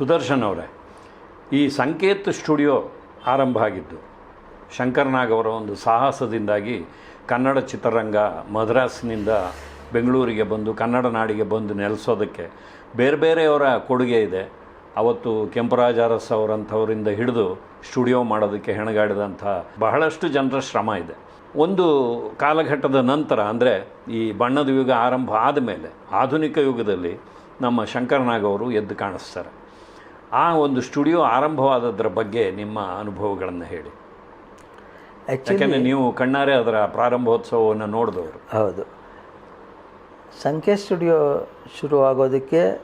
ಸುದರ್ಶನ್ ಅವರೇ. ಈ ಸಂಕೇತ್ ಸ್ಟುಡಿಯೋ ಆರಂಭ ಆಗಿದ್ದು, ಶಂಕರ್ನಾಗ್ ಅವರ ಒಂದು ಸಾಹಸದಿಂದಾಗಿ ಕನ್ನಡ ಚಿತ್ರರಂಗ ಮದ್ರಾಸ್ನಿಂದ ಬೆಂಗಳೂರಿಗೆ ಬಂದು, ಕನ್ನಡ ನಾಡಿಗೆ ಬಂದು ನೆಲೆಸೋದಕ್ಕೆ ಬೇರೆ ಬೇರೆಯವರ ಕೊಡುಗೆ ಇದೆ. ಅವತ್ತು ಕೆಂಪರಾಜ ಅರಸ್ ಅವರಂಥವರಿಂದ ಹಿಡಿದು ಸ್ಟುಡಿಯೋ ಮಾಡೋದಕ್ಕೆ ಹೆಣಗಾಡಿದಂಥ ಬಹಳಷ್ಟು ಜನರ ಶ್ರಮ ಇದೆ. ಒಂದು ಕಾಲಘಟ್ಟದ ನಂತರ, ಅಂದರೆ ಈ ಬಣ್ಣದ ಯುಗ ಆರಂಭ ಆದಮೇಲೆ, ಆಧುನಿಕ ಯುಗದಲ್ಲಿ ನಮ್ಮ ಶಂಕರನಾಗ್ ಅವರು ಎದ್ದು ಕಾಣಿಸ್ತಾರೆ. ಆ ಒಂದು ಸ್ಟುಡಿಯೋ ಆರಂಭವಾದದ್ರ ಬಗ್ಗೆ ನಿಮ್ಮ ಅನುಭವಗಳನ್ನು ಹೇಳಿ. ಯಾಕೆಂದರೆ ನೀವು ಕಣ್ಣಾರೆ ಅದರ ಪ್ರಾರಂಭೋತ್ಸವವನ್ನು ನೋಡಿದವರು. ಹೌದು. ಸಂಖ್ಯೆ ಸ್ಟುಡಿಯೋ ಶುರುವಾಗೋದಕ್ಕೆ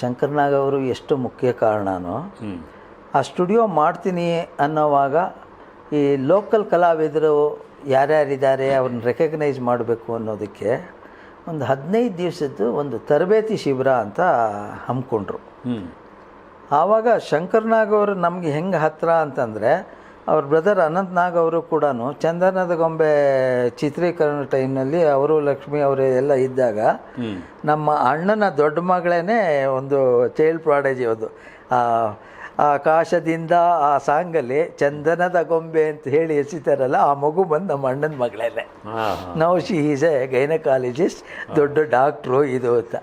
ಶಂಕರ್ನಾಗ್ ಅವರು ಎಷ್ಟು ಮುಖ್ಯ ಕಾರಣನೋ ಆ ಸ್ಟುಡಿಯೋ ಮಾಡ್ತೀನಿ ಅನ್ನೋವಾಗ ಈ ಲೋಕಲ್ ಕಲಾವಿದರು ಯಾರ್ಯಾರಿದ್ದಾರೆ ಅವ್ರನ್ನ ರೆಕಗ್ನೈಸ್ ಮಾಡಬೇಕು ಅನ್ನೋದಕ್ಕೆ ಒಂದು ಹದಿನೈದು ದಿವಸದ್ದು ಒಂದು ತರಬೇತಿ ಶಿಬಿರ ಅಂತ ಹಮ್ಮಿಕೊಂಡ್ರು. ಆವಾಗ ಶಂಕರ್ನಾಗ್ ಅವರು ನಮಗೆ ಹೆಂಗೆ ಹತ್ತಿರ ಅಂತಂದರೆ ಅವ್ರ ಬ್ರದರ್ ಅನಂತ್ ನಾಗ್ ಅವರು ಕೂಡ ಚಂದನದ ಗೊಂಬೆ ಚಿತ್ರೀಕರಣ ಟೈಮ್ನಲ್ಲಿ ಅವರು ಲಕ್ಷ್ಮಿ ಅವರು ಎಲ್ಲ ಇದ್ದಾಗ ನಮ್ಮ ಅಣ್ಣನ ದೊಡ್ಡ ಮಗಳೇನೆ ಒಂದು ಚೈಲ್ಡ್ ಪ್ರಾಡೇಜಿ ಅದು. ಆ ಆಕಾಶದಿಂದ ಆ ಸಾಂಗಲ್ಲಿ ಚಂದನದ ಗೊಂಬೆ ಅಂತ ಹೇಳಿ ಎಸಿತಾರಲ್ಲ ಆ ಮಗು ಬಂದು ನಮ್ಮ ಅಣ್ಣನ ಮಗಳೇ ನೌ ನಾವು ಶಿ ಈಸ್ ಎ ಗೈನಕಾಲಜಿಸ್ಟ್ ದೊಡ್ಡ ಡಾಕ್ಟ್ರು ಇದು ಅಂತ.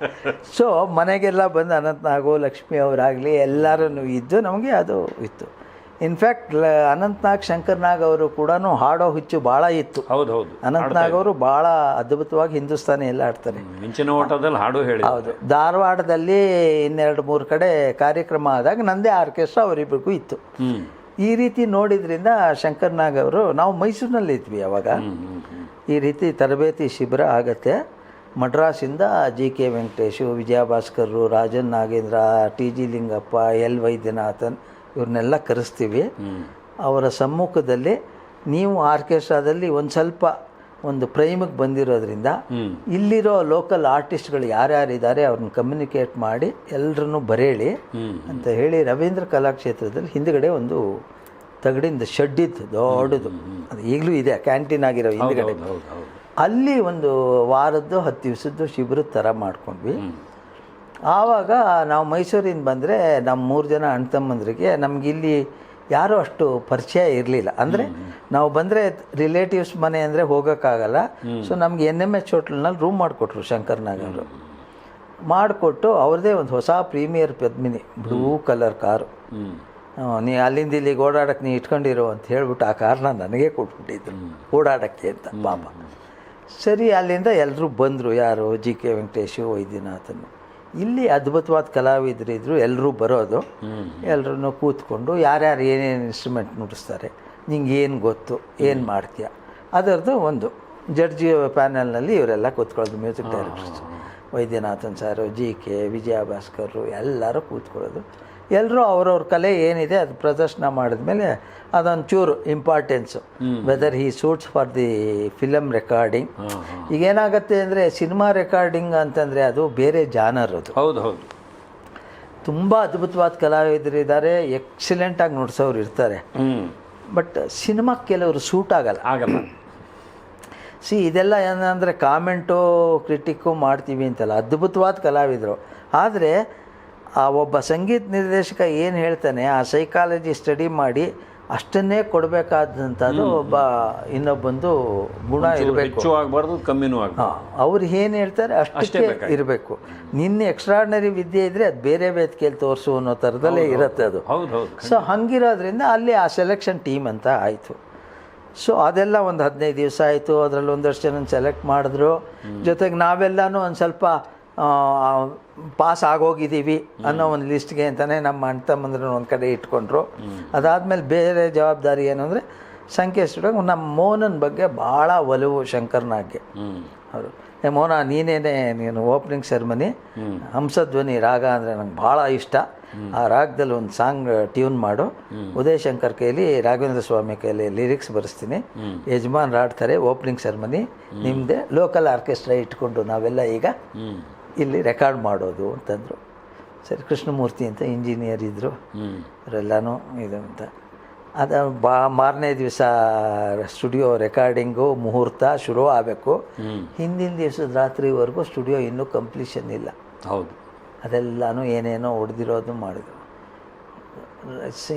ಸೊ ಮನೆಗೆಲ್ಲ ಬಂದು ಅನಂತ್ನಾಗು ಲಕ್ಷ್ಮಿ ಅವರಾಗಲಿ ಎಲ್ಲರೂ ಇದ್ದು ನಮಗೆ ಅದು ಇತ್ತು. ಇನ್ಫ್ಯಾಕ್ಟ್ ಅನಂತ್ನಾಗ್ ಶಂಕರ್ನಾಗ್ ಅವರು ಕೂಡ ಹಾಡೋ ಹುಚ್ಚು ಭಾಳ ಇತ್ತು. ಹೌದು ಹೌದು. ಅನಂತ್ನಾಗ್ ಅವರು ಭಾಳ ಅದ್ಭುತವಾಗಿ ಹಿಂದೂಸ್ತಾನಿ ಎಲ್ಲ ಆಡ್ತಾರೆ ಮಿಂಚಿನ ಓಟದಲ್ಲಿ ಹಾಡು ಹೇಳಿ. ಹೌದು. ಧಾರವಾಡದಲ್ಲಿ ಇನ್ನೆರಡು ಮೂರು ಕಡೆ ಕಾರ್ಯಕ್ರಮ ಆದಾಗ ನಂದೇ ಆರ್ಕೆಸ್ಟ್ರಾ ಅವರಿಬ್ಬರಿಗೂ ಇತ್ತು. ಈ ರೀತಿ ನೋಡಿದ್ರಿಂದ ಶಂಕರ್ನಾಗ್ ಅವರು ನಾವು ಮೈಸೂರಿನಲ್ಲಿ ಇದ್ವಿ ಅವಾಗ. ಈ ರೀತಿ ತರಬೇತಿ ಶಿಬಿರ ಆಗತ್ತೆ. ಮಡ್ರಾಸಿಂದ G K Venkatesh Vijayabhaskar Rajan Nagendra T G Lingappa L Vaidyanathan ಇವ್ರನ್ನೆಲ್ಲ ಕರೆಸ್ತೀವಿ. ಅವರ ಸಮ್ಮುಖದಲ್ಲಿ ನೀವು ಆರ್ಕೆಸ್ಟ್ರಾದಲ್ಲಿ ಒಂದು ಸ್ವಲ್ಪ ಒಂದು ಪ್ರೈಮಿಗೆ ಬಂದಿರೋದ್ರಿಂದ ಇಲ್ಲಿರೋ ಲೋಕಲ್ ಆರ್ಟಿಸ್ಟ್ಗಳು ಯಾರ್ಯಾರಿದ್ದಾರೆ ಅವ್ರನ್ನ ಕಮ್ಯುನಿಕೇಟ್ ಮಾಡಿ ಎಲ್ಲರನ್ನೂ ಬರೇಳಿ ಅಂತ ಹೇಳಿ ರವೀಂದ್ರ ಕಲಾಕ್ಷೇತ್ರದಲ್ಲಿ ಹಿಂದ್ಗಡೆ ಒಂದು ತಗಡಿಂದ ಶೆಡ್ ಇತ್ತು ದೊಡ್ಡದು. ಅದು ಈಗಲೂ ಇದೆ ಕ್ಯಾಂಟೀನ್ ಆಗಿರೋ ಹಿಂದ್ಗಡೆ. ಹೌದು ಹೌದು ಹೌದು. ಅಲ್ಲಿ ಒಂದು ವಾರದ್ದು ಹತ್ತು ದಿವಸದ್ದು ಶಿಬಿರದ ಥರ ಮಾಡ್ಕೊಂಡ್ವಿ. ಆವಾಗ ನಾವು ಮೈಸೂರಿಂದ ಬಂದರೆ ನಮ್ಮ ಮೂರು ಜನ ಅಣ್ಣ ತಮ್ಮಂದ್ರಿಗೆ ನಮ್ಗೆ ಇಲ್ಲಿ ಯಾರೂ ಅಷ್ಟು ಪರಿಚಯ ಇರಲಿಲ್ಲ. ಅಂದರೆ ನಾವು ಬಂದರೆ ರಿಲೇಟಿವ್ಸ್ ಮನೆ ಅಂದರೆ ಹೋಗೋಕ್ಕಾಗಲ್ಲ. ಸೊ ನಮ್ಗೆ ಎನ್ ಎಂ ಎಚ್ ಹೋಟ್ಲ್ನಲ್ಲಿ ರೂಮ್ ಮಾಡಿಕೊಟ್ರು ಶಂಕರ್ನಾಗ್ ಅವರು ಮಾಡಿಕೊಟ್ಟು ಅವ್ರದ್ದೇ ಒಂದು ಹೊಸ premier Padmini blue colour car ನೀ ಅಲ್ಲಿಂದ ಇಲ್ಲಿಗೆ ಓಡಾಡಕ್ಕೆ ನೀ ಇಟ್ಕೊಂಡಿರೋ ಅಂತ ಹೇಳ್ಬಿಟ್ಟು ಆ ಕಾರ್ನ ನನಗೆ ಕೊಟ್ಬಿಟ್ಟಿದ್ರು. ಓಡಾಡೋಕ್ಕೆ ಅಂತ ಪಾಪ. ಸರಿ ಅಲ್ಲಿಂದ ಎಲ್ಲರೂ ಬಂದರು. ಯಾರು ಜಿ ಕೆ ವೆಂಕಟೇಶು ವೈದ್ಯನಾಥನು. ಇಲ್ಲಿ ಅದ್ಭುತವಾದ ಕಲಾವಿದರಿದ್ರು ಎಲ್ಲರೂ ಬರೋದು. ಎಲ್ಲರೂ ಕೂತ್ಕೊಂಡು ಯಾರ್ಯಾರು ಏನೇನು ಇನ್ಸ್ಟ್ರೂಮೆಂಟ್ ನುಡಿಸ್ತಾರೆ ನಿಂಗೆ ಏನು ಗೊತ್ತು ಏನು ಮಾಡ್ತೀಯ? ಅದರದ್ದು ಒಂದು ಜಡ್ಜಿ ಪ್ಯಾನೆಲ್ನಲ್ಲಿ ಇವರೆಲ್ಲ ಕೂತ್ಕೊಳ್ಳೋದು ಮ್ಯೂಸಿಕ್ ಡೈರೆಕ್ಟರ್ಸ್ ವೈದ್ಯನಾಥನ್ ಸಾರು ಜಿ ಕೆ ವಿಜಯ ಭಾಸ್ಕರ್ ಎಲ್ಲರೂ ಕೂತ್ಕೊಳ್ಳೋದು. ಎಲ್ಲರೂ ಅವ್ರವ್ರ ಕಲೆ ಏನಿದೆ ಅದು ಪ್ರದರ್ಶನ ಮಾಡಿದ್ಮೇಲೆ ಅದೊಂದು ಚೂರು importance whether he suits for the film recording ಈಗ ಏನಾಗುತ್ತೆ ಅಂದರೆ ಸಿನಿಮಾ ರೆಕಾರ್ಡಿಂಗ್ ಅಂತಂದರೆ ಅದು ಬೇರೆ ಜಾನರ್ ಅದು. ಹೌದು ಹೌದು. ತುಂಬ ಅದ್ಭುತವಾದ ಕಲಾವಿದರಿದ್ದಾರೆ ಎಕ್ಸಲೆಂಟಾಗಿ ನೋಡಿಸೋರು ಇರ್ತಾರೆ. ಬಟ್ ಸಿನಿಮಾಕ್ಕೆ ಕೆಲವರು ಸೂಟ್ ಆಗಲ್ಲ. ಆಗಲ್ಲ. ಸಿ ಇದೆಲ್ಲ ಏನಂದರೆ ಕಾಮೆಂಟು ಕ್ರಿಟಿಕ್ಕು ಮಾಡ್ತೀವಿ ಅಂತಲ್ಲ ಅದ್ಭುತವಾದ ಕಲಾವಿದರು. ಆದರೆ ಆ ಒಬ್ಬ ಸಂಗೀತ ನಿರ್ದೇಶಕ ಏನು ಹೇಳ್ತಾನೆ ಆ ಸೈಕಾಲಜಿ ಸ್ಟಡಿ ಮಾಡಿ ಅಷ್ಟನ್ನೇ ಕೊಡಬೇಕಾದಂಥದ್ದು ಒಬ್ಬ ಇನ್ನೊಬ್ಬಂದು ಗುಣ ಇರಬೇಕು. ಆಗಬಾರ್ದು ಕಮ್ಮಿನೂ ಹಾಂ ಅವ್ರು ಏನು ಹೇಳ್ತಾರೆ ಅಷ್ಟೇ ಇರಬೇಕು. ನಿನ್ನ ಎಕ್ಸ್ಟ್ರಾರ್ಡ್ನರಿ ವಿದ್ಯೆ ಇದ್ದರೆ ಅದು ಬೇರೆ ವೇದಿಕೆಯಲ್ಲಿ ತೋರಿಸು ಅನ್ನೋ ಥರದಲ್ಲೇ ಇರುತ್ತೆ ಅದು. ಹೌದು ಹೌದು ಸೊ ಹಂಗಿರೋದ್ರಿಂದ ಅಲ್ಲಿ ಆ ಸೆಲೆಕ್ಷನ್ ಟೀಮ್ ಅಂತ ಆಯಿತು. ಸೊ ಅದೆಲ್ಲ ಒಂದು ಹದಿನೈದು ದಿವಸ ಆಯಿತು. ಅದರಲ್ಲಿ ಒಂದಷ್ಟು ಜನ ಸೆಲೆಕ್ಟ್ ಮಾಡಿದ್ರು. ಜೊತೆಗೆ ನಾವೆಲ್ಲನೂ ಒಂದು ಸ್ವಲ್ಪ ಪಾಸ್ ಆಗೋಗಿದ್ದೀವಿ ಅನ್ನೋ ಒಂದು ಲಿಸ್ಟ್ಗೆ ಅಂತಲೇ ನಮ್ಮ ಅಣ್ಣ ತಮ್ಮಂದ್ರೂ ಒಂದು ಕಡೆ ಇಟ್ಕೊಂಡ್ರು. ಅದಾದಮೇಲೆ ಬೇರೆ ಜವಾಬ್ದಾರಿ ಏನು ಅಂದರೆ ಸ್ಟುಡಿಯೋ ನಮ್ಮ ಮೋಹನನ ಬಗ್ಗೆ ಭಾಳ ಒಲವು ಶಂಕರ್ನಾಗೆ. ಹೌದು. ಅವರು ಏ ಮೋನ ನೀನೇನೆ ನೀನು ಓಪನಿಂಗ್ ಸೆರೆಮನಿ ಹಂಸಧ್ವನಿ ರಾಗ ಅಂದರೆ ನಂಗೆ ಭಾಳ ಇಷ್ಟ. ಆ ರಾಗದಲ್ಲಿ ಒಂದು ಸಾಂಗ್ ಟ್ಯೂನ್ ಮಾಡು. ಉದಯ್ ಶಂಕರ್ ಕೈಲಿ ರಾಘವೇಂದ್ರ ಸ್ವಾಮಿ ಕೈಲಿ ಲಿರಿಕ್ಸ್ ಬರೆಸ್ತೀನಿ. ಯಜಮಾನ್ರು ಆಡ್ತಾರೆ ಓಪನಿಂಗ್ ಸೆರೆಮನಿ ನಿಮ್ಮದೇ ಲೋಕಲ್ ಆರ್ಕೆಸ್ಟ್ರಾ ಇಟ್ಕೊಂಡು ನಾವೆಲ್ಲ ಈಗ ಇಲ್ಲಿ ರೆಕಾರ್ಡ್ ಮಾಡೋದು ಅಂತಂದರು. ಸರಿ ಕೃಷ್ಣಮೂರ್ತಿ ಅಂತ ಇಂಜಿನಿಯರ್ ಇದ್ದರು ಅವರೆಲ್ಲನೂ ಇದು ಅಂತ. ಅದು ಬಾ ಮಾರನೇ ದಿವಸ ಸ್ಟುಡಿಯೋ ರೆಕಾರ್ಡಿಂಗು ಮುಹೂರ್ತ ಶುರು ಆಗಬೇಕು. ಹಿಂದಿನ ದಿವಸದ ರಾತ್ರಿವರೆಗೂ ಸ್ಟುಡಿಯೋ ಇನ್ನೂ ಕಂಪ್ಲೀಷನ್ ಇಲ್ಲ. ಹೌದು. ಅದೆಲ್ಲನೂ ಏನೇನೋ ಹೊಡೆದಿರೋದು ಮಾಡಿದ್ರು.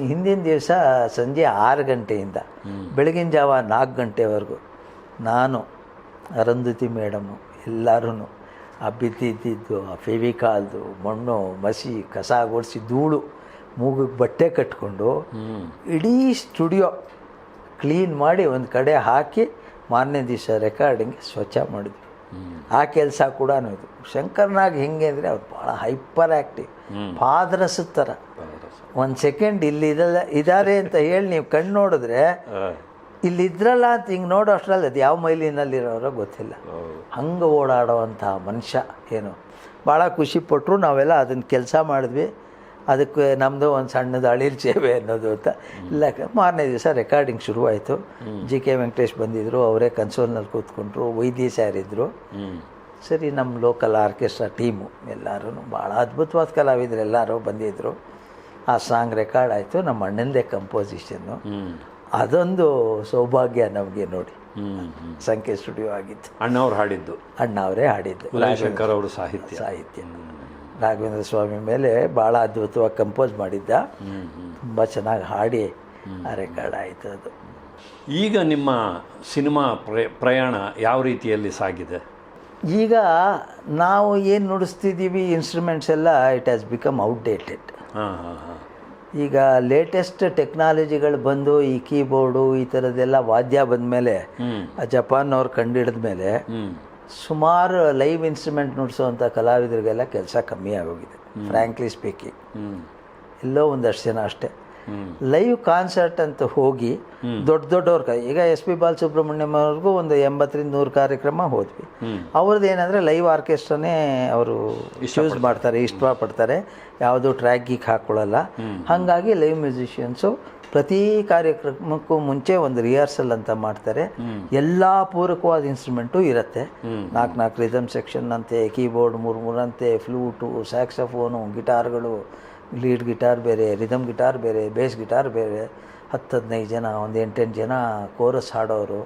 ಹಿಂದಿನ ದಿವಸ ಸಂಜೆ ಆರು ಗಂಟೆಯಿಂದ ಬೆಳಗಿನ ಜಾವ ನಾಲ್ಕು ಗಂಟೆವರೆಗೂ ನಾನು ಅರಂಧತಿ ಮೇಡಮು ಎಲ್ಲರೂ ಆ ಬಿದ್ದಿದ್ದಿದ್ದು ಆ ಫೆವಿಕಾಲ್ದು ಮಣ್ಣು ಮಸಿ ಕಸ ಗೊಡಿಸಿ ಧೂಳು ಮೂಗಿಗೆ ಬಟ್ಟೆ ಕಟ್ಕೊಂಡು ಇಡೀ ಸ್ಟುಡಿಯೋ ಕ್ಲೀನ್ ಮಾಡಿ ಒಂದು ಕಡೆ ಹಾಕಿ ಮಾರನೇ ದಿವಸ ರೆಕಾರ್ಡಿಂಗ್ ಸ್ವಚ್ಛ ಮಾಡಿದ್ವಿ ಆ ಕೆಲಸ ಕೂಡ ಇದು. ಶಂಕರ್ನಾಗ್ ಹೆಂಗೆ ಅಂದರೆ ಅವ್ರು ಭಾಳ ಹೈಪರ್ ಆ್ಯಕ್ಟಿವ್ ಪಾದರಸದ ಥರ ಒಂದು ಸೆಕೆಂಡ್ ಇಲ್ಲಿ ಇದಲ್ಲ ಇದ್ದಾರೆ ಅಂತ ಹೇಳಿ ನೀವು ಕಣ್ಣು ನೋಡಿದ್ರೆ ಆ, ಇಲ್ಲಿ ಇದ್ರಲ್ಲ ಅಂತ ಹಿಂಗೆ ನೋಡೋ ಅಷ್ಟರಲ್ಲಿ ಅದು ಯಾವ ಮೈಲಿನಲ್ಲಿರೋರೋ ಗೊತ್ತಿಲ್ಲ. ಹಂಗೆ ಓಡಾಡೋವಂಥ ಮನುಷ್ಯ ಏನು. ಭಾಳ ಖುಷಿಪಟ್ಟರು ನಾವೆಲ್ಲ ಅದನ್ನು ಕೆಲಸ ಮಾಡಿದ್ವಿ. ಅದಕ್ಕೆ ನಮ್ಮದು ಒಂದು ಸಣ್ಣದು ಅಳಿಲ್ ಸೇವೆ ಅನ್ನೋದು ಅಂತ. ಇಲ್ಲ ಮಾರನೇ ದಿವಸ ರೆಕಾರ್ಡಿಂಗ್ ಶುರುವಾಯಿತು. ಜಿ ಕೆ ವೆಂಕಟೇಶ್ ಬಂದಿದ್ದರು ಅವರೇ ಕನ್ಸೋಲ್ನಲ್ಲಿ ಕೂತ್ಕೊಂಡ್ರು ವೈದ್ಯ ಸ್ಯಾರ್ ಇದ್ದರು ಹ್ಮ್. ಸರಿ ನಮ್ಮ ಲೋಕಲ್ ಆರ್ಕೆಸ್ಟ್ರಾ ಟೀಮು ಎಲ್ಲರೂ ಭಾಳ ಅದ್ಭುತವಾದ ಕಲಾವಿದರು ಎಲ್ಲರೂ ಬಂದಿದ್ದರು ಆ ಸಾಂಗ್ ರೆಕಾರ್ಡ್ ಆಯಿತು ನಮ್ಮ ಅಣ್ಣಂದೇ ಕಂಪೋಸಿಷನ್ನು ಅದೊಂದು ಸೌಭಾಗ್ಯ ನಮಗೆ ನೋಡಿ. ಸಂಖ್ಯೆ ಸ್ಟುಡಿಯೋ ಆಗಿತ್ತು. ಅಣ್ಣವ್ರು ಹಾಡಿದ್ದು. ಅಣ್ಣ ಅವರೇ ಹಾಡಿದ್ದು. ಶಂಕರ್ ಅವರು ಸಾಹಿತ್ಯ. ಸಾಹಿತ್ಯ. ರಾಘವೇಂದ್ರ ಸ್ವಾಮಿ ಮೇಲೆ ಭಾಳ ಅದ್ಭುತವಾಗಿ ಕಂಪೋಸ್ ಮಾಡಿದ್ದ. ತುಂಬ ಚೆನ್ನಾಗಿ ಹಾಡಿ ಆ ರೆಕಾರ್ಡ್ ಆಯಿತು ಅದು. ಈಗ ನಿಮ್ಮ ಸಿನಿಮಾ ಪ್ರಯ- ಪ್ರಯಾಣ ಯಾವ ರೀತಿಯಲ್ಲಿ ಸಾಗಿದೆ? ಈಗ ನಾವು ಏನು ನುಡಿಸ್ತಿದ್ದೀವಿ ಇನ್ಸ್ಟ್ರೂಮೆಂಟ್ಸ್ ಎಲ್ಲ ಇಟ್ ಹ್ಯಾಸ್ ಬಿಕಮ್ ಔಟ್ಡೇಟೆಡ್ ಹಾಂ ಹಾಂ ಹಾಂ. ಈಗ ಲೇಟೆಸ್ಟ್ ಟೆಕ್ನಾಲಜಿಗಳು ಬಂದು ಈ ಕೀಬೋರ್ಡು ಈ ಥರದ್ದೆಲ್ಲ ವಾದ್ಯ ಬಂದಮೇಲೆ ಆ ಕಂಡು ಹಿಡಿದ ಮೇಲೆ ಸುಮಾರು ಲೈವ್ ಇನ್ಸ್ಟ್ರೂಮೆಂಟ್ ನುಡಿಸುವಂಥ ಕಲಾವಿದರಿಗೆಲ್ಲ ಕೆಲಸ ಕಮ್ಮಿ ಆಗೋಗಿದೆ ಫ್ರ್ಯಾಂಕ್ಲಿ ಸ್ಪೀಕಿಂಗ್ ಎಲ್ಲೋ ಒಂದಷ್ಟು ಜನ ಅಷ್ಟೇ. ಲೈವ್ ಕಾನ್ಸರ್ಟ್ ಅಂತ ಹೋಗಿ ದೊಡ್ಡ ದೊಡ್ಡವ್ರ ಕ- ಈಗ ಎಸ್ ಪಿ ಬಾಲಸುಬ್ರಹ್ಮಣ್ಯಂ ಅವ್ರಿಗೂ ಒಂದು ಎಂಬತ್ತರಿಂದ ನೂರು ಕಾರ್ಯಕ್ರಮ ಹೋದ್ವಿ. ಅವ್ರದ್ದು ಏನಂದರೆ ಲೈವ್ ಆರ್ಕೆಸ್ಟ್ರಾನೇ ಅವರು ಯೂಸ್ ಮಾಡ್ತಾರೆ ಇಷ್ಟಪಡ್ತಾರೆ ಯಾವುದು ಟ್ರ್ಯಾಕ್ ಗೀಕ್ ಹಾಕ್ಕೊಳ್ಳಲ್ಲ ಹಾಗಾಗಿ ಲೈವ್ ಮ್ಯೂಸಿಷಿಯನ್ಸು ಪ್ರತಿ ಕಾರ್ಯಕ್ರಮಕ್ಕೂ ಮುಂಚೆ ಒಂದು ರಿಹರ್ಸಲ್ ಅಂತ ಮಾಡ್ತಾರೆ. ಎಲ್ಲ ಪೂರಕವಾದ ಇನ್ಸ್ಟ್ರೂಮೆಂಟು ಇರುತ್ತೆ. ನಾಲ್ಕು ನಾಲ್ಕು ರಿದಮ್ ಸೆಕ್ಷನ್ ಅಂತೆ ಕೀಬೋರ್ಡ್ ಮೂರು ಮೂರಂತೆ ಫ್ಲೂಟು ಸ್ಯಾಕ್ಸಫೋನು ಗಿಟಾರ್ಗಳು ಲೀಡ್ ಗಿಟಾರ್ ಬೇರೆ ರಿದಮ್ ಗಿಟಾರ್ ಬೇರೆ ಬೇಸ್ ಗಿಟಾರ್ ಬೇರೆ ಹತ್ತು ಹದಿನೈದು ಜನ ಒಂದು ಎಂಟೆಂಟು ಜನ ಕೋರಸ್ ಹಾಡೋರು.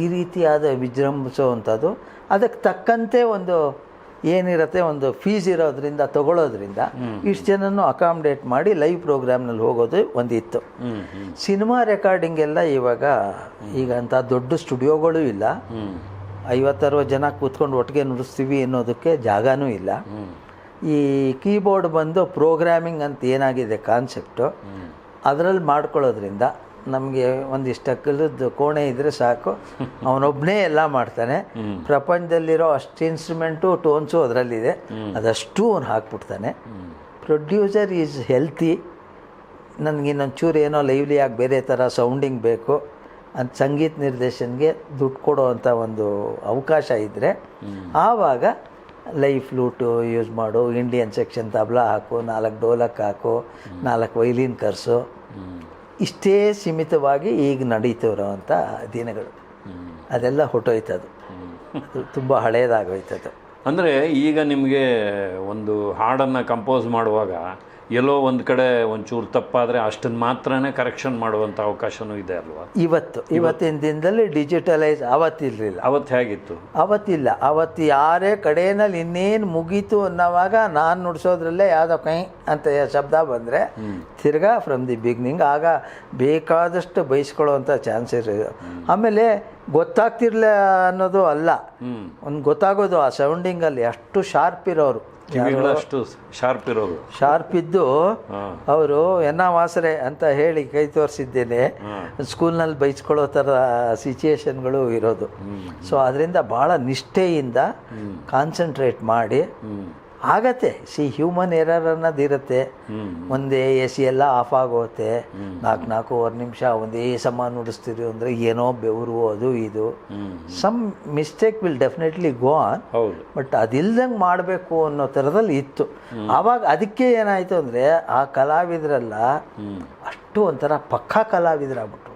ಈ ರೀತಿಯಾದ ವಿಜೃಂಭಿಸುವಂಥದ್ದು ಅದಕ್ಕೆ ತಕ್ಕಂತೆ ಒಂದು ಏನಿರುತ್ತೆ ಒಂದು ಫೀಸ್ ಇರೋದ್ರಿಂದ ತಗೊಳ್ಳೋದ್ರಿಂದ ಇಷ್ಟು ಜನನೂ ಅಕಾಮಡೇಟ್ ಮಾಡಿ ಲೈವ್ ಪ್ರೋಗ್ರಾಮ್ನಲ್ಲಿ ಹೋಗೋದು ಒಂದಿತ್ತು. ಸಿನಿಮಾ ರೆಕಾರ್ಡಿಂಗ್ ಎಲ್ಲ ಇವಾಗ ಈಗ ಅಂಥ ದೊಡ್ಡ ಸ್ಟುಡಿಯೋಗಳು ಇಲ್ಲ. ಐವತ್ತರವತ್ತು ಜನ ಕೂತ್ಕೊಂಡು ಒಟ್ಟಿಗೆ ನುಡಿಸ್ತೀವಿ ಅನ್ನೋದಕ್ಕೆ ಜಾಗನೂ ಇಲ್ಲ. ಈ ಕೀಬೋರ್ಡ್ ಬಂದು ಪ್ರೋಗ್ರಾಮಿಂಗ್ ಅಂತ ಏನಾಗಿದೆ ಕಾನ್ಸೆಪ್ಟು ಅದರಲ್ಲಿ ಮಾಡ್ಕೊಳ್ಳೋದ್ರಿಂದ ನಮಗೆ ಒಂದಿಷ್ಟು ಕಲದ್ದು ಕೋಣೆ ಇದ್ದರೆ ಸಾಕು. ಅವನೊಬ್ಬನೇ ಎಲ್ಲ ಮಾಡ್ತಾನೆ. ಪ್ರಪಂಚದಲ್ಲಿರೋ ಅಷ್ಟು ಇನ್ಸ್ಟ್ರೂಮೆಂಟು ಟೋನ್ಸು ಅದರಲ್ಲಿದೆ. ಅದಷ್ಟು ಅವನು ಹಾಕ್ಬಿಡ್ತಾನೆ. ಪ್ರೊಡ್ಯೂಸರ್ ಈಸ್ ಹೆಲ್ತಿ ನನಗೆ ಇನ್ನೊಂಚೂರು ಏನೋ ಲೈವ್ಲಿ ಆಗಿ ಬೇರೆ ಥರ ಸೌಂಡಿಂಗ್ ಬೇಕು. ಅಂತ ಸಂಗೀತ ನಿರ್ದೇಶನ್ಗೆ ದುಡ್ಡು ಕೊಡೋ ಅಂಥ ಒಂದು ಅವಕಾಶ ಇದ್ದರೆ ಆವಾಗ ಲೈವ್ ಫ್ಲೂಟು ಯೂಸ್ ಮಾಡು, ಇಂಡಿಯನ್ ಸೆಕ್ಷನ್ ತಬಲಾ ಹಾಕು, ನಾಲ್ಕು ಡೋಲಕ್ ಹಾಕು, ನಾಲ್ಕು ವೈಲಿನ್ ಕರ್ಸು. ಇಷ್ಟೇ ಸೀಮಿತವಾಗಿ ಈಗ ನಡೀತಿರೋವಂಥ ದಿನಗಳು. ಅದೆಲ್ಲ ಹೊಟ್ಟೋಯ್ತದು ತುಂಬ ಹಳೇದಾಗೋಯ್ತದು. ಅಂದರೆ ಈಗ ನಿಮಗೆ ಒಂದು ಹಾಡನ್ನು ಕಂಪೋಸ್ ಮಾಡುವಾಗ ಎಲ್ಲೋ ಒಂದು ಕಡೆ ಒಂಚೂರು ತಪ್ಪಾದರೆ ಅಷ್ಟನ್ನು ಮಾತ್ರನೇ ಕರೆಕ್ಷನ್ ಮಾಡುವಂಥ ಅವಕಾಶವೂ ಇದೆ ಅಲ್ವಾ? ಇವತ್ತು ಇವತ್ತಿನ ದಿನದಲ್ಲಿ ಡಿಜಿಟಲೈಸ್ ಆವತ್ತಿರಲಿಲ್ಲ ಅವತ್ತು ಹೇಗಿತ್ತು? ಅವತ್ತಿಲ್ಲ. ಅವತ್ತು ಯಾರೇ ಕಡೆಯಲ್ಲಿ ಇನ್ನೇನು ಮುಗೀತು ಅನ್ನೋವಾಗ ನಾನು ನುಡಿಸೋದ್ರಲ್ಲೇ ಯಾವುದೋ ಕೈ ಅಂತ ಶಬ್ದ ಬಂದರೆ ತಿರ್ಗಾ ಫ್ರಮ್ ದಿ ಬಿಗ್ನಿಂಗ್ ಆಗ ಬೇಕಾದಷ್ಟು ಬಯಸ್ಕೊಳ್ಳೋವಂಥ ಚಾನ್ಸಸ್ ಇದೆ ಆಮೇಲೆ ಗೊತ್ತಾಗ್ತಿರ್ಲ ಅನ್ನೋದು ಅಲ್ಲ. ಒಂದು ಗೊತ್ತಾಗೋದು ಆ ಸೌಂಡಿಂಗಲ್ಲಿ ಅಷ್ಟು ಶಾರ್ಪ್ ಇರೋರು. ಕಿವಿಗಳಷ್ಟು ಶಾರ್ಪ್ ಇರೋದು ಶಾರ್ಪ್ ಇದ್ದು ಅವರು ಎನ್ನ ವಾಸರೆ ಅಂತ ಹೇಳಿ ಕೈ ತೋರಿಸಿದ್ದೇನೆ. ಸ್ಕೂಲ್ನಲ್ಲಿ ಬೈಸ್ಕೊಳ್ಳೋ ಥರ ಸಿಚುಯೇಷನ್ಗಳು ಇರೋದು. ಸೊ ಅದರಿಂದ ಭಾಳ ನಿಷ್ಠೆಯಿಂದ ಕಾನ್ಸಂಟ್ರೇಟ್ ಮಾಡಿ ಆಗತ್ತೆ. ಸಿ ಹ್ಯೂಮನ್ ಎರರ್ ಅನ್ನೋದು ಇರುತ್ತೆ. ಒಂದೇ ಎ ಸಿ ಎಲ್ಲ ಆಫ್ ಆಗೋಗುತ್ತೆ ನಾಲ್ಕು ನಾಲ್ಕೂವರೆ ನಿಮಿಷ ಒಂದೇ ಸಮ ನುಡಿಸ್ತೀರಿ ಅಂದರೆ ಏನೋ ಬೆವರು ಅದು ಇದು. Some mistake will definitely go on but ಅದಿಲ್ದಂಗೆ ಮಾಡಬೇಕು ಅನ್ನೋ ಥರದಲ್ಲಿ ಇತ್ತು. ಆವಾಗ ಅದಕ್ಕೆ ಏನಾಯಿತು ಅಂದರೆ ಆ ಕಲಾವಿದರೆಲ್ಲ ಅಷ್ಟು ಒಂಥರ ಪಕ್ಕಾ ಕಲಾವಿದರಾಗ್ಬಿಟ್ರು.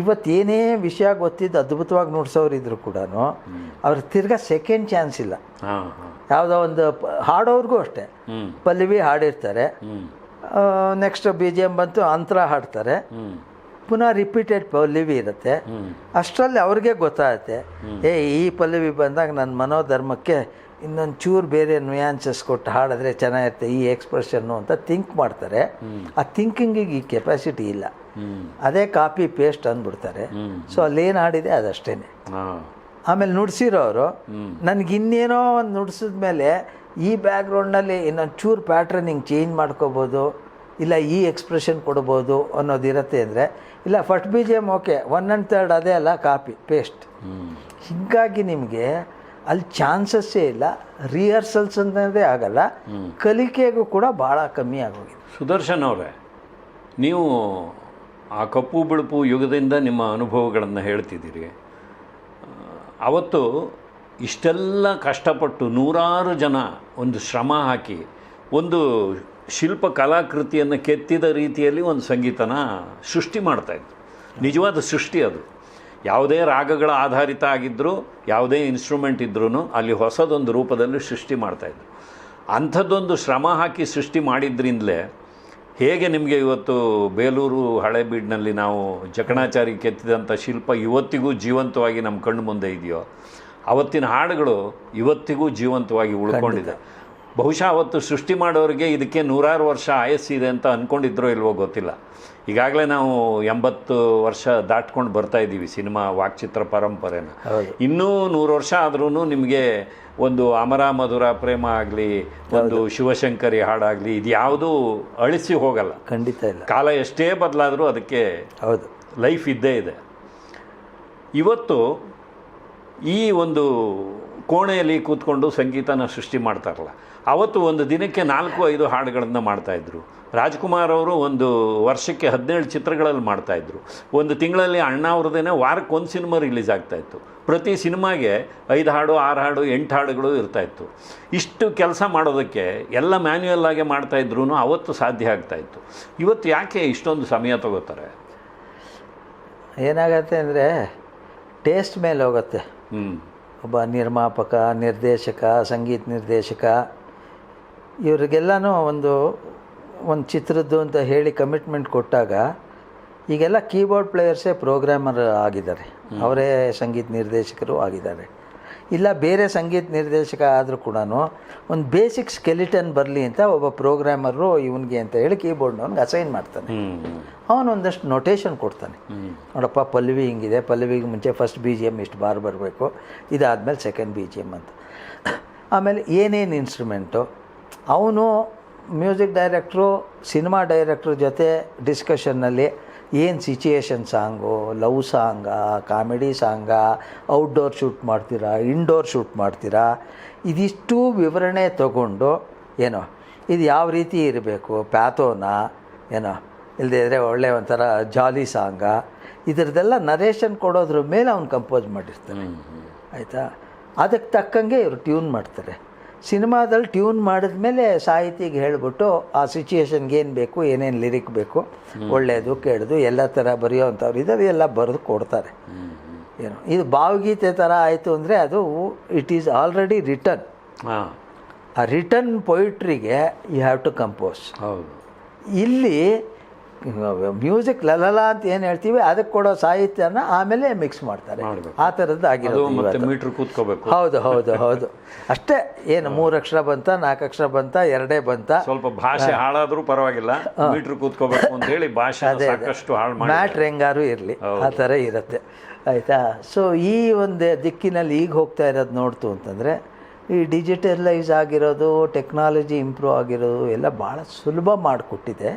ಇವತ್ತೇನೇ ವಿಷಯ ಗೊತ್ತಿದ್ದು ಅದ್ಭುತವಾಗಿ ನುಡ್ಸೋರಿದ್ರು ಕೂಡ ಅವ್ರಿಗೆ ತಿರ್ಗಾ ಸೆಕೆಂಡ್ ಚಾನ್ಸ್ ಇಲ್ಲ. ಯಾವುದೋ ಒಂದು ಹಾಡೋರಿಗೂ ಅಷ್ಟೇ. ಪಲ್ಲವಿ ಹಾಡಿರ್ತಾರೆ. ನೆಕ್ಸ್ಟ್ ಬಿ ಜಿ ಎಂ ಬಂತು ಅಂತರ ಹಾಡ್ತಾರೆ. ಪುನಃ ರಿಪೀಟೆಡ್ ಪಲ್ಲವಿ ಇರುತ್ತೆ. ಅಷ್ಟರಲ್ಲಿ ಅವ್ರಿಗೆ ಗೊತ್ತಾಗುತ್ತೆ. ಏ ಈ ಪಲ್ಲವಿ ಬಂದಾಗ ನನ್ನ ಮನೋಧರ್ಮಕ್ಕೆ ಇನ್ನೊಂದು ಚೂರು ಬೇರೆ ನ್ಯೂಯಾನ್ಸಸ್ ಕೊಟ್ಟು ಹಾಡಿದ್ರೆ ಚೆನ್ನಾಗಿರುತ್ತೆ ಈ ಎಕ್ಸ್ಪ್ರೆಷನ್ನು ಅಂತ ಥಿಂಕ್ ಮಾಡ್ತಾರೆ. ಆ ಥಿಂಕಿಂಗಿಗೆ ಈ ಕೆಪಾಸಿಟಿ ಇಲ್ಲ. ಅದೇ ಕಾಪಿ ಪೇಸ್ಟ್ ಅಂದ್ಬಿಡ್ತಾರೆ ಸೊ ಅಲ್ಲೇನು ಹಾಡಿದೆ ಅದಷ್ಟೇ ಆಮೇಲೆ ನುಡಿಸಿರೋರು ನನಗೆ ಇನ್ನೇನೋ ಒಂದು ನುಡ್ಸಿದ ಮೇಲೆ ಈ ಬ್ಯಾಕ್ಗ್ರೌಂಡ್ನಲ್ಲಿ ಇನ್ನೊಂದು ಚೂರು ಪ್ಯಾಟ್ರನ್ ಹಿಂಗೆ ಚೇಂಜ್ ಮಾಡ್ಕೋಬೋದು ಇಲ್ಲ ಈ ಎಕ್ಸ್ಪ್ರೆಷನ್ ಕೊಡ್ಬೋದು ಅನ್ನೋದಿರತ್ತೆ ಅಂದರೆ ಇಲ್ಲ first B G M okay one and third ಅದೇ ಅಲ್ಲ ಕಾಪಿ ಪೇಸ್ಟ್ ಹೀಗಾಗಿ ನಿಮಗೆ ಅಲ್ಲಿ ಚಾನ್ಸಸ್ಸೇ ಇಲ್ಲ ರಿಹರ್ಸಲ್ಸ್ ಅನ್ನೋದೇ ಆಗಲ್ಲ ಕಲಿಕೆಗೂ ಕೂಡ ಭಾಳ ಕಮ್ಮಿ ಆಗೋಗಿದೆ. ಸುದರ್ಶನ್ ಅವರೇ ನೀವು ಆ ಕಪ್ಪು ಬಿಳುಪು ಯುಗದಿಂದ ನಿಮ್ಮ ಅನುಭವಗಳನ್ನು ಹೇಳ್ತಿದ್ದೀರಿ. ಅವತ್ತು ಇಷ್ಟೆಲ್ಲ ಕಷ್ಟಪಟ್ಟು ನೂರಾರು ಜನ ಒಂದು ಶ್ರಮ ಹಾಕಿ ಒಂದು ಶಿಲ್ಪ ಕಲಾಕೃತಿಯನ್ನು ಕೆತ್ತಿದ ರೀತಿಯಲ್ಲಿ ಒಂದು ಸಂಗೀತನ ಸೃಷ್ಟಿ ಮಾಡ್ತಾಯಿದ್ರು ನಿಜವಾದ ಸೃಷ್ಟಿ ಅದು. ಯಾವುದೇ ರಾಗಗಳ ಆಧಾರಿತ ಆಗಿದ್ದರೂ ಯಾವುದೇ ಇನ್ಸ್ಟ್ರೂಮೆಂಟ್ ಇದ್ರೂ ಅಲ್ಲಿ ಹೊಸದೊಂದು ರೂಪದಲ್ಲಿ ಸೃಷ್ಟಿ ಮಾಡ್ತಾಯಿದ್ರು ಅಂಥದ್ದೊಂದು ಶ್ರಮ ಹಾಕಿ ಸೃಷ್ಟಿ ಮಾಡಿದ್ರಿಂದಲೇ ಹೇಗೆ ನಿಮಗೆ ಇವತ್ತು ಬೇಲೂರು ಹಳೆಬೀಡಿನಲ್ಲಿ ನಾವು ಜಕಣಾಚಾರಿ ಕೆತ್ತಿದಂಥ ಶಿಲ್ಪ ಇವತ್ತಿಗೂ ಜೀವಂತವಾಗಿ ನಮ್ಮ ಕಣ್ಣು ಮುಂದೆ ಇದೆಯೋ, ಅವತ್ತಿನ ಹಾಡುಗಳು ಇವತ್ತಿಗೂ ಜೀವಂತವಾಗಿ ಉಳ್ಕೊಂಡಿದೆ. ಬಹುಶಃ ಅವತ್ತು ಸೃಷ್ಟಿ ಮಾಡೋರಿಗೆ ಇದಕ್ಕೆ ನೂರಾರು ವರ್ಷ ಆಯಸ್ಸಿದೆ ಅಂತ ಅಂದ್ಕೊಂಡಿದ್ರೋ ಇಲ್ವೋ ಗೊತ್ತಿಲ್ಲ. ಈಗಾಗಲೇ ನಾವು ಎಂಬತ್ತು ವರ್ಷ ದಾಟ್ಕೊಂಡು ಬರ್ತಾ ಇದ್ದೀವಿ ಸಿನಿಮಾ ವಾಕ್ಚಿತ್ರ ಪರಂಪರೆನ. ಇನ್ನೂ ನೂರು ವರ್ಷ ಆದ್ರೂ ನಿಮಗೆ ಒಂದು ಅಮರ ಮಧುರ ಪ್ರೇಮ ಆಗಲಿ ಒಂದು ಶಿವಶಂಕರಿ ಹಾಡಾಗಲಿ ಇದು ಯಾವುದೂ ಅಳಿಸಿ ಹೋಗಲ್ಲ. ಖಂಡಿತ ಇಲ್ಲ. ಕಾಲ ಎಷ್ಟೇ ಬದಲಾದರೂ ಅದಕ್ಕೆ ಹೌದು. ಲೈಫ್ ಇದ್ದೇ ಇದೆ. ಇವತ್ತು ಈ ಒಂದು ಕೋಣೆಯಲ್ಲಿ ಕೂತ್ಕೊಂಡು ಸಂಗೀತನ ಸೃಷ್ಟಿ ಮಾಡ್ತಾರಲ್ಲ ಅವತ್ತು ಒಂದು ದಿನಕ್ಕೆ ನಾಲ್ಕು ಐದು ಹಾಡುಗಳನ್ನು ಮಾಡ್ತಾಯಿದ್ರು ರಾಜ್ಕುಮಾರ್ ಅವರು ಒಂದು ವರ್ಷಕ್ಕೆ ಹದಿನೇಳು ಚಿತ್ರಗಳಲ್ಲಿ ಮಾಡ್ತಾಯಿದ್ರು ಒಂದು ತಿಂಗಳಲ್ಲಿ ಅಣ್ಣ ಅವ್ರದ್ದೇನೆ ವಾರಕ್ಕೆ ಒಂದು ಸಿನಿಮಾ ರಿಲೀಸ್ ಆಗ್ತಾಯಿತ್ತು ಪ್ರತಿ ಸಿನಿಮಾಗೆ ಐದು ಹಾಡು ಆರು ಹಾಡು ಎಂಟು ಹಾಡುಗಳು ಇರ್ತಾಯಿತ್ತು ಇಷ್ಟು ಕೆಲಸ ಮಾಡೋದಕ್ಕೆ ಎಲ್ಲ ಮ್ಯಾನ್ಯುಯಲ್ ಆಗಿ ಮಾಡ್ತಾಯಿದ್ರು ಅವತ್ತು ಸಾಧ್ಯ ಆಗ್ತಾಯಿತ್ತು ಇವತ್ತು ಯಾಕೆ ಇಷ್ಟೊಂದು ಸಮಯ ತಗೋತಾರೆ? ಏನಾಗತ್ತೆ ಅಂದರೆ ಟೇಸ್ಟ್ ಮೇಲೆ ಹೋಗುತ್ತೆ. ಹ್ಞೂ ಒಬ್ಬ ನಿರ್ಮಾಪಕ ನಿರ್ದೇಶಕ ಸಂಗೀತ ನಿರ್ದೇಶಕ ಇವರಿಗೆಲ್ಲನೂ ಒಂದು ಒಂದು ಚಿತ್ರದ್ದು ಅಂತ ಹೇಳಿ ಕಮಿಟ್ಮೆಂಟ್ ಕೊಟ್ಟಾಗ ಈಗೆಲ್ಲ ಕೀಬೋರ್ಡ್ ಪ್ಲೇಯರ್ಸೇ ಪ್ರೋಗ್ರಾಮರ್ ಆಗಿದ್ದಾರೆ. ಅವರೇ ಸಂಗೀತ ನಿರ್ದೇಶಕರು ಆಗಿದ್ದಾರೆ. ಇಲ್ಲ ಬೇರೆ ಸಂಗೀತ ನಿರ್ದೇಶಕ ಆದರೂ ಕೂಡ ಒಂದು ಬೇಸಿಕ್ ಸ್ಕೆಲಿಟನ್ ಬರಲಿ ಅಂತ ಒಬ್ಬ ಪ್ರೋಗ್ರಾಮರು ಇವನಿಗೆ ಅಂತ ಹೇಳಿ ಕೀಬೋರ್ಡ್ನವ್ನಿಗೆ ಅಸೈನ್ ಮಾಡ್ತಾನೆ. ಅವನು ಒಂದಷ್ಟು ನೊಟೇಷನ್ ಕೊಡ್ತಾನೆ. ನೋಡಪ್ಪ ಪಲ್ಲವಿ ಹಿಂಗಿದೆ ಪಲ್ವಿಗೆ ಮುಂಚೆ ಫಸ್ಟ್ ಬಿ ಜಿ ಎಂ ಇಷ್ಟು ಬಾರ್ ಬರಬೇಕು ಇದಾದಮೇಲೆ ಸೆಕೆಂಡ್ ಬಿ ಜಿ ಎಂ ಅಂತ. ಆಮೇಲೆ ಏನೇನು ಇನ್ಸ್ಟ್ರೂಮೆಂಟು ಅವನು ಮ್ಯೂಸಿಕ್ ಡೈರೆಕ್ಟ್ರು ಸಿನಿಮಾ ಡೈರೆಕ್ಟ್ರ್ ಜೊತೆ ಡಿಸ್ಕಷನ್ನಲ್ಲಿ ಏನು ಸಿಚುಯೇಷನ್ ಸಾಂಗು ಲವ್ ಸಾಂಗಾ ಕಾಮಿಡಿ ಸಾಂಗಾ ಔಟ್ಡೋರ್ ಶೂಟ್ ಮಾಡ್ತೀರಾ ಇಂಡೋರ್ ಶೂಟ್ ಮಾಡ್ತೀರಾ ಇದಿಷ್ಟು ವಿವರಣೆ ತಗೊಂಡು ಏನೋ ಇದು ಯಾವ ರೀತಿ ಇರಬೇಕು ಪ್ಯಾಥೋನಾ ಏನೋ ಇಲ್ಲದೇ ಇದ್ದರೆ ಒಳ್ಳೆಯ ಒಂಥರ ಜಾಲಿ ಸಾಂಗ ಇದರದೆಲ್ಲ ನರೇಷನ್ ಕೊಡೋದ್ರ ಮೇಲೆ ಅವ್ನು ಕಂಪೋಸ್ ಮಾಡಿರ್ತಾನೆ. ಆಯಿತಾ? ಅದಕ್ಕೆ ತಕ್ಕಂಗೆ ಇವರು ಟ್ಯೂನ್ ಮಾಡ್ತಾರೆ. ಸಿನಿಮಾದಲ್ಲಿ ಟ್ಯೂನ್ ಮಾಡಿದ್ಮೇಲೆ ಸಾಹಿತಿಗೆ ಹೇಳಿಬಿಟ್ಟು ಆ ಸಿಚುಯೇಷನ್ಗೆ ಏನು ಬೇಕು ಏನೇನು ಲಿರಿಕ್ ಬೇಕು ಒಳ್ಳೆಯದು ಕೆಡ್ದು ಎಲ್ಲ ಥರ ಬರೆಯೋವಂಥವ್ರು ಇದ್ದಾರೆ ಎಲ್ಲ ಬರೆದು ಕೊಡ್ತಾರೆ. ಏನು ಇದು ಭಾವಗೀತೆ ಥರ ಆಯಿತು ಅಂದರೆ ಅದು ಇಟ್ ಈಸ್ ಆಲ್ರೆಡಿ ರಿಟರ್ನ್ ಆ ರಿಟರ್ನ್ ಪೊಯಿಟ್ರಿಗೆ ಯು ಹ್ಯಾವ್ ಟು ಕಂಪೋಸ್ ಹೌದು. ಇಲ್ಲಿ ಮ್ಯೂಸಿಕ್ ಲಲಲ ಅಂತ ಏನು ಹೇಳ್ತೀವಿ ಅದಕ್ಕೆ ಕೊಡೋ ಸಾಹಿತ್ಯನ ಆಮೇಲೆ ಮಿಕ್ಸ್ ಮಾಡ್ತಾರೆ. ಆ ಥರದ್ದು ಅದು ಆಗಿರೋದು. ಮೀಟ್ರ್ ಕೂತ್ಕೋಬೇಕು. ಹೌದು ಹೌದು ಹೌದು. ಅಷ್ಟೇ ಏನು ಮೂರು ಅಕ್ಷರ ಬಂತ ನಾಲ್ಕು ಅಕ್ಷರ ಬಂತ ಎರಡೇ ಬಂತ? ಸ್ವಲ್ಪ ಭಾಷೆ ಹಾಳಾದ್ರೂ ಪರವಾಗಿಲ್ಲ. ಮೀಟ್ರ್ ಕೂತ್ಕೋಬೇಕು ಅಂತ ಹೇಳಿ ಭಾಷೆ ಸಾಕಷ್ಟು ಹಾಳು ಮ್ಯಾಟ್ರ್ ಹೆಂಗಾರು ಇರಲಿ ಆ ಥರ ಇರುತ್ತೆ. ಆಯಿತಾ? ಸೊ ಈ ಒಂದು ದಿಕ್ಕಿನಲ್ಲಿ ಈಗ ಹೋಗ್ತಾ ಇರೋದು ನೋಡ್ತು ಅಂತಂದರೆ ಈ ಡಿಜಿಟಲೈಸ್ ಆಗಿರೋದು ಟೆಕ್ನಾಲಜಿ ಇಂಪ್ರೂವ್ ಆಗಿರೋದು ಎಲ್ಲ ಭಾಳ ಸುಲಭ ಮಾಡಿಕೊಟ್ಟಿದೆ.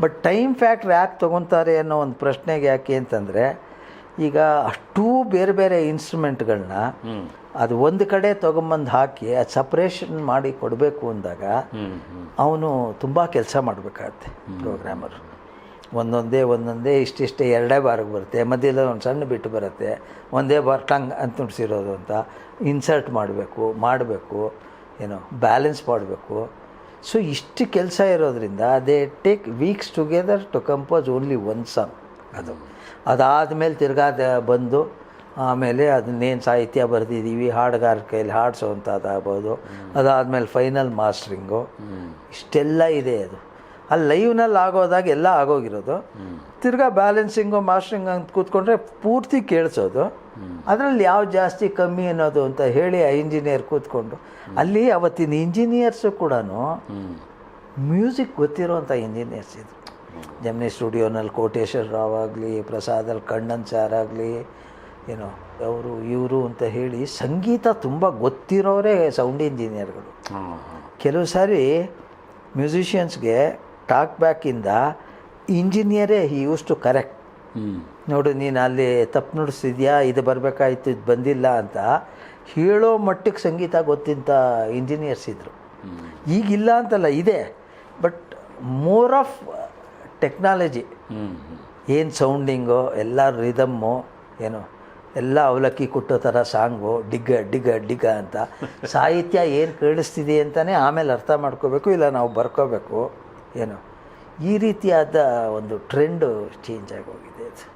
ಬಟ್ ಟೈಮ್ ಫ್ಯಾಕ್ಟ್ರ್ ಯಾಕೆ ತೊಗೊತಾರೆ ಅನ್ನೋ ಒಂದು ಪ್ರಶ್ನೆಗೆ ಯಾಕೆ ಅಂತಂದರೆ ಈಗ ಅಷ್ಟೂ ಬೇರೆ ಬೇರೆ ಇನ್ಸ್ಟ್ರೂಮೆಂಟ್ಗಳನ್ನ ಅದು ಒಂದು ಕಡೆ ತೊಗೊಂಬಂದು ಹಾಕಿ ಅದು ಸಪ್ರೇಷನ್ ಮಾಡಿ ಕೊಡಬೇಕು ಅಂದಾಗ ಅವನು ತುಂಬ ಕೆಲಸ ಮಾಡಬೇಕಾಗತ್ತೆ ಪ್ರೋಗ್ರಾಮರು ಒಂದೊಂದೇ ಒಂದೊಂದೇ ಇಷ್ಟಿಷ್ಟೇ ಎರಡೇ ಬಾರಿಗೆ ಬರುತ್ತೆ. ಮಧ್ಯದಲ್ಲಿ ಒಂದು ಸಣ್ಣ ಬಿಟ್ಟು ಬರುತ್ತೆ. ಒಂದೇ ಬಾರ್ ಟಂಗ್ ಅಂತ ನುಡ್ಸಿರೋದು ಅಂತ ಇನ್ಸರ್ಟ್ ಮಾಡಬೇಕು ಮಾಡಬೇಕು ಏನು ಬ್ಯಾಲೆನ್ಸ್ ಮಾಡಬೇಕು. ಸೊ ಇಷ್ಟು ಕೆಲಸ ಇರೋದ್ರಿಂದ they take weeks together to compose only one song ಅದು. ಅದಾದಮೇಲೆ ತಿರ್ಗಾ ಅದ ಬಂದು ಆಮೇಲೆ ಅದನ್ನೇನು ಸಾಹಿತ್ಯ ಬರೆದಿದ್ದೀವಿ ಹಾಡುಗಾರ ಹಾಡಿಸೋ ಅಂಥದ್ದಾಗ್ಬೋದು. ಅದಾದಮೇಲೆ ಫೈನಲ್ ಮಾಸ್ಟ್ರಿಂಗು ಇಷ್ಟೆಲ್ಲ ಇದೆ ಅದು. ಅಲ್ಲಿ ಲೈವ್ನಲ್ಲಿ ಆಗೋದಾಗ ಎಲ್ಲ ಆಗೋಗಿರೋದು. ತಿರ್ಗಾ ಬ್ಯಾಲೆನ್ಸಿಂಗು ಮಾಸ್ಟ್ರಿಂಗ್ ಅಂತ ಕೂತ್ಕೊಂಡ್ರೆ ಪೂರ್ತಿ ಕೇಳಿಸೋದು. ಅದರಲ್ಲಿ ಯಾವ ಜಾಸ್ತಿ ಕಮ್ಮಿ ಅನ್ನೋದು ಅಂತ ಹೇಳಿ ಆ ಇಂಜಿನಿಯರ್ ಕೂತ್ಕೊಂಡು. ಅಲ್ಲಿ ಅವತ್ತಿನ ಇಂಜಿನಿಯರ್ಸು ಕೂಡ ಮ್ಯೂಸಿಕ್ ಗೊತ್ತಿರೋವಂಥ ಇಂಜಿನಿಯರ್ಸ್ ಇದ್ರು. ಜಮ್ನಿ ಸ್ಟುಡಿಯೋನಲ್ಲಿ ಕೋಟೇಶ್ವರ ರಾವ್ ಆಗಲಿ ಪ್ರಸಾದಲ್ಲಿ ಕಣ್ಣನ್ ಸಾರ್ ಆಗಲಿ ಏನೋ ಅವರು ಇವರು ಅಂತ ಹೇಳಿ ಸಂಗೀತ ತುಂಬ ಗೊತ್ತಿರೋರೇ ಸೌಂಡ್ ಇಂಜಿನಿಯರ್ಗಳು ಕೆಲವು ಸಾರಿ ಮ್ಯೂಸಿಷಿಯನ್ಸ್ಗೆ ಟಾಕ್ ಬ್ಯಾಕಿಂದ ಇಂಜಿನಿಯರೇ ಹಿ ಯೂಸ್ ಟು ಕರೆಕ್ಟ್ ನೋಡು ನೀನು ಅಲ್ಲಿ ತಪ್ಪು ನುಡಿಸಿದ್ಯಾ ಇದು ಬರಬೇಕಾಯ್ತು ಇದು ಬಂದಿಲ್ಲ ಅಂತ ಹೇಳೋ ಮಟ್ಟಕ್ಕೆ ಸಂಗೀತ ಗೊತ್ತಿಂತ ಇಂಜಿನಿಯರ್ಸ್ ಇದ್ದರು ಈಗಿಲ್ಲ ಅಂತಲ್ಲ ಇದೆ. ಬಟ್ ಮೋರ್ ಆಫ್ ಟೆಕ್ನಾಲಜಿ ಏನು ಸೌಂಡಿಂಗು ಎಲ್ಲ ರಿದಮ್ಮು ಏನು ಎಲ್ಲ ಅವಲಕ್ಕಿ ಕೊಟ್ಟೋ ಥರ ಸಾಂಗು ಡಿಗ್ಗ ಡಿಗ್ಗ ಡಿಗ್ಗ ಅಂತ. ಸಾಹಿತ್ಯ ಏನು ಕೇಳಿಸ್ತಿದೆ ಅಂತಲೇ ಆಮೇಲೆ ಅರ್ಥ ಮಾಡ್ಕೋಬೇಕು ಇಲ್ಲ ನಾವು ಬರ್ಕೋಬೇಕು. ಏನು. ಈ ರೀತಿಯಾದ ಒಂದು ಟ್ರೆಂಡು ಚೇಂಜ್ ಹೋಗಿದೆ. ಅದು